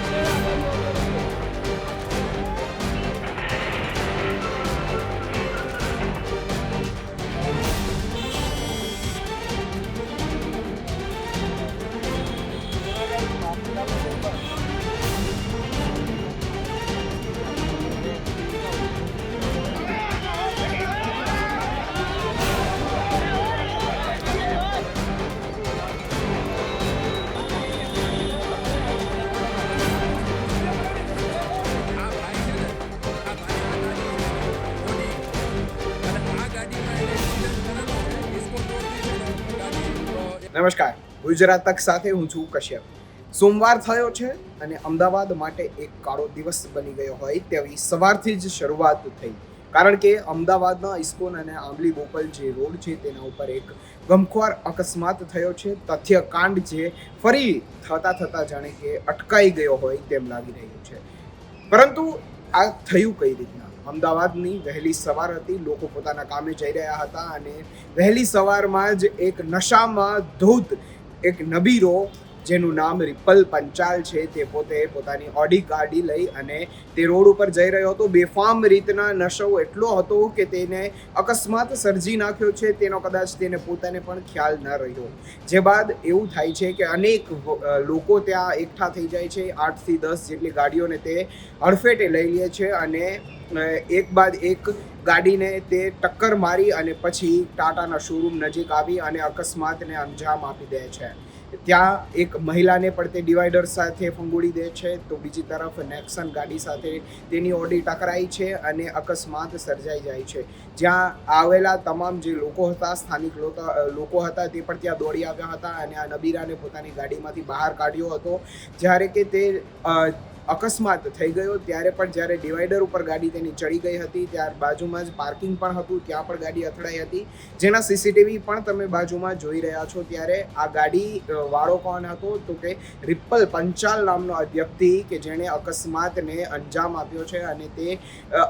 Thank you. નમસ્કાર. ગુજરાત તક સાથે હું છું કશ્યપ. સોમવાર થયો છે અને અમદાવાદ માટે એક કાળો દિવસ બની ગયો હોય તેવી સવારથી જ શરૂઆત થઈ. કારણ કે અમદાવાદના ઇસ્કોન અને આંબલી બોપલ જે રોડ છે તેના ઉપર એક ગમખ્વાર અકસ્માત થયો છે. તથ્ય કાંડ જે ફરી થતા થતા જાણે કે અટકાઈ ગયો હોય તેમ લાગી રહ્યું છે. પરંતુ આ થયું કઈ રીતના? અમદાવાદની વહેલી સવાર હતી, લોકો પોતાના કામે જઈ રહ્યા હતા અને વહેલી સવારમાં જ એક નશામાં ધૂત એક નબીરો જેનું નામ રિપલ પંચાલ છે, તે પોતે પોતાની ઓડી ગાડી લઈ અને તે રોડ ઉપર જઈ રહ્યો હતો. બેફામ રીતના નશો એટલો હતો કે તેને અકસ્માત સર્જી નાખ્યો છે. તેનો કદાચ તેને પોતાને પણ ખ્યાલ ન રહ્યો. જે બાદ એવું થાય છે કે અનેક લોકો ત્યાં એકઠા થઈ જાય છે. આઠથી દસ જેટલી ગાડીઓને તે હડફેટે લઈ લે છે અને એક બાદ એક ગાડીને તે ટક્કર મારી અને પછી ટાટાના શોરૂમ નજીક આવી અને અકસ્માતને અંજામ આપી દે છે. ત્યાં એક મહિલાને પણ તે ડિવાઈડર સાથે ફંગોળી દે છે. તો બીજી તરફ નેક્સન ગાડી સાથે તેની ઓડી ટકરાઈ છે અને અકસ્માત સર્જાઈ જાય છે. જ્યાં આવેલા તમામ જે લોકો હતા, સ્થાનિક લોકો હતા તે પણ ત્યાં દોડી આવ્યા હતા અને આ નબીરાને પોતાની ગાડીમાંથી બહાર કાઢ્યો હતો. જ્યારે કે તે અકસ્માત થઈ ગયો. ત્યારે પણ જ્યારે ડિવાઈડર ઉપર ગાડી તેની ચડી ગઈ હતી, ત્યાર બાજુમાં જ પાર્કિંગ પણ હતું, ત્યાં પણ ગાડી અથડાઈ હતી. જેના સીસીટીવી પણ તમે બાજુમાં જોઈ રહ્યા છો. ત્યારે આ ગાડી વાળો કોણ હતો? તો કે રિપલ પંચાલ નામનો વ્યક્તિ કે જેણે અકસ્માતને અંજામ આપ્યો છે અને તે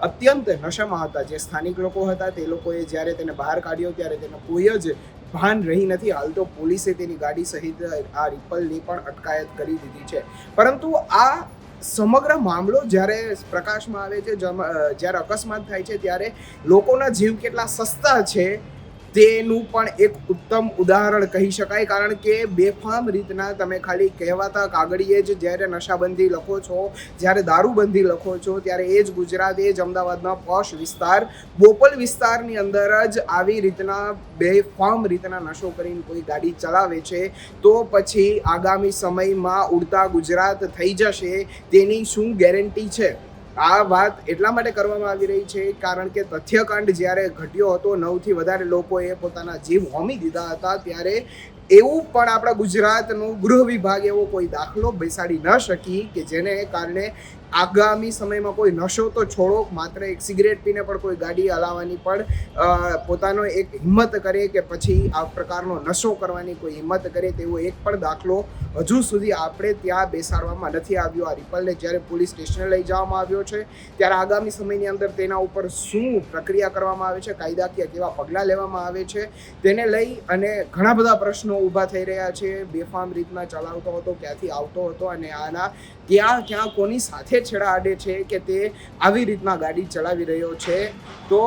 અત્યંત નશામાં હતા. જે સ્થાનિક લોકો હતા, તે લોકોએ જ્યારે તેને બહાર કાઢ્યો, ત્યારે તેને કોઈ જ ભાન રહી નથી. હાલ તો પોલીસે તેની ગાડી સહિત આ રિપલની પણ અટકાયત કરી દીધી છે. પરંતુ આ સમગ્ર મામલો જ્યારે પ્રકાશમાં આવે છે જ્યારે અકસ્માત થાય છે, ત્યારે લોકોના જીવ કેટલા સસ્તા છે તેનું પણ એક ઉત્તમ ઉદાહરણ કહી શકાય, કારણ કે બેફામ રીતના તમે ખાલી કહેવાતા કાગળીએ જ જ્યારે નશાબંધી લખો છો, જ્યારે દારૂબંધી લખો છો, ત્યારે એ જ ગુજરાત, એ જ અમદાવાદના પોશ વિસ્તાર, બોપલ વિસ્તારની અંદર જ આવી રીતના બેફામ રીતના નશો કરીને કોઈ ગાડી ચલાવે છે, તો પછી આગામી સમયમાં ઉડતા ગુજરાત થઈ જશે, તેની શું ગેરંટી છે? આ વાત એટલા માટે કરવામાં આવી રહી છે કારણ કે તથ્યકાંડ જ્યારે ઘટ્યો હતો, નવથી વધારે લોકોએ પોતાના જીવ હોમી દીધા હતા, ત્યારે એવું પણ આપણા ગુજરાતનું ગૃહ વિભાગ એવો કોઈ દાખલો બેસાડી ન શકી કે જેને કારણે આગામી સમયમાં કોઈ નશો તો છોડો, માત્ર એક સિગરેટ પીને પણ કોઈ ગાડી હલાવવાની પણ પોતાનો એક હિંમત કરે કે પછી આ પ્રકારનો નશો કરવાની કોઈ હિંમત કરે તેવો એક પણ દાખલો હજુ સુધી આપણે ત્યાં બેસાડવામાં નથી આવ્યો. આ રિપલને જ્યારે પોલીસ સ્ટેશને લઈ જવામાં આવ્યો છે, ત્યારે આગામી સમયની અંદર તેના ઉપર શું પ્રક્રિયા કરવામાં આવે છે, કાયદાકીય કેવા પગલાં લેવામાં આવે છે, તેને લઈ અને ઘણા બધા પ્રશ્નો ઊભા થઈ રહ્યા છે. બેફામ રીતના ચલાવતો હતો, ક્યાંથી આવતો હતો અને આના ક્યાં ક્યાં કોની સાથે છેડા આડે છે કે તે આવી રીતના ગાડી ચલાવી રહ્યો છે, તો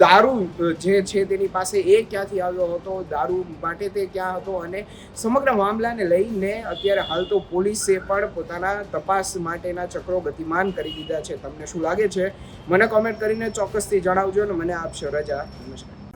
દારૂ જે છે તેની પાસે એ ક્યાંથી આવ્યો હતો, દારૂ માટે તે ક્યાં હતો અને સમગ્ર મામલાને લઈને અત્યારે હાલ તો પોલીસે પણ પોતાના તપાસ માટેના ચક્રો ગતિમાન કરી દીધા છે. તમને શું લાગે છે? મને કોમેન્ટ કરીને ચોક્કસથી જણાવજો અને મને આપશો. રજા, નમસ્કાર.